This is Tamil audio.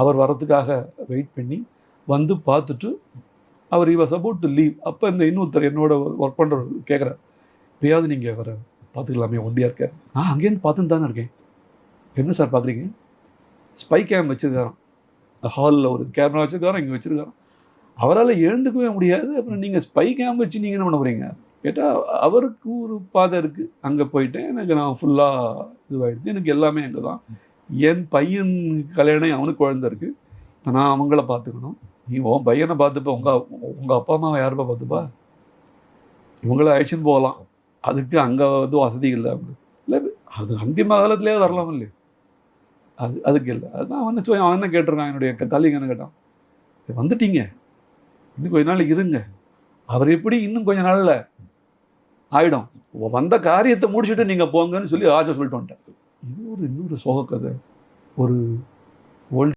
அவர் வரத்துக்காக வெயிட் பண்ணி வந்து பார்த்துட்டு அவர் இவர் சப்போர்ட் டு லீவ் அப்போ இந்த இன்னொருத்தர் என்னோட ஒர்க் பண்ணுறவர் கேட்குறார் எப்பயாவது நீங்கள் வர பார்த்துக்கலாமே ஒண்டியாக இருக்கார் நான் அங்கேருந்து பார்த்துன்னு தானே இருக்கேன். என்ன சார் பார்க்குறீங்க? ஸ்பை கேம் வச்சுருக்காராம். ஹாலில் ஒரு கேமரா வச்சுருக்காரோ இங்கே வச்சுருக்காரோ அவரால் எழுந்துக்கவே முடியாது. அப்புறம் நீங்கள் ஸ்பை கேம் வச்சு நீங்கள் என்ன பண்ண போகிறீங்க கேட்டால் அவருக்கு ஒரு பாதை இருக்குது அங்கே போயிட்டேன். எனக்கு நான் ஃபுல்லாக இதுவாகிடுது எனக்கு எல்லாமே அங்கே தான் என் பையன் கல்யாணம் அவனுக்கு குழந்தை இருக்குது நான் அவங்கள பார்த்துக்கணும். நீ உன் பையனை பார்த்துப்ப உங்கள் உங்கள் அப்பா அம்மாவை யாருப்பா பார்த்துப்பா? இவங்கள அழைச்சின்னு போகலாம். அதுக்கு அங்கே வந்து வசதி இல்லை இல்லை அது அந்திம காலத்துலேயே வரலாம் இல்லையா? அது அதுக்கு இல்லை. அதுதான் வந்து சொல்லி அவன் என்ன கேட்டிருக்கான்? என்னுடைய கல்விங்க என்ன கேட்டான். "சரி, வந்துட்டீங்க. இன்னும் கொஞ்ச நாள் இருங்க. அவர் எப்படி இன்னும் கொஞ்ச நாளில் ஆகிடும் வந்த காரியத்தை முடிச்சுட்டு நீங்கள் போங்கன்னு சொல்லி ஆச்சை சொல்லிட்டு வந்துட்டேன் இது ஒரு இன்னொரு சோக கதை ஒரு ஓல்ட்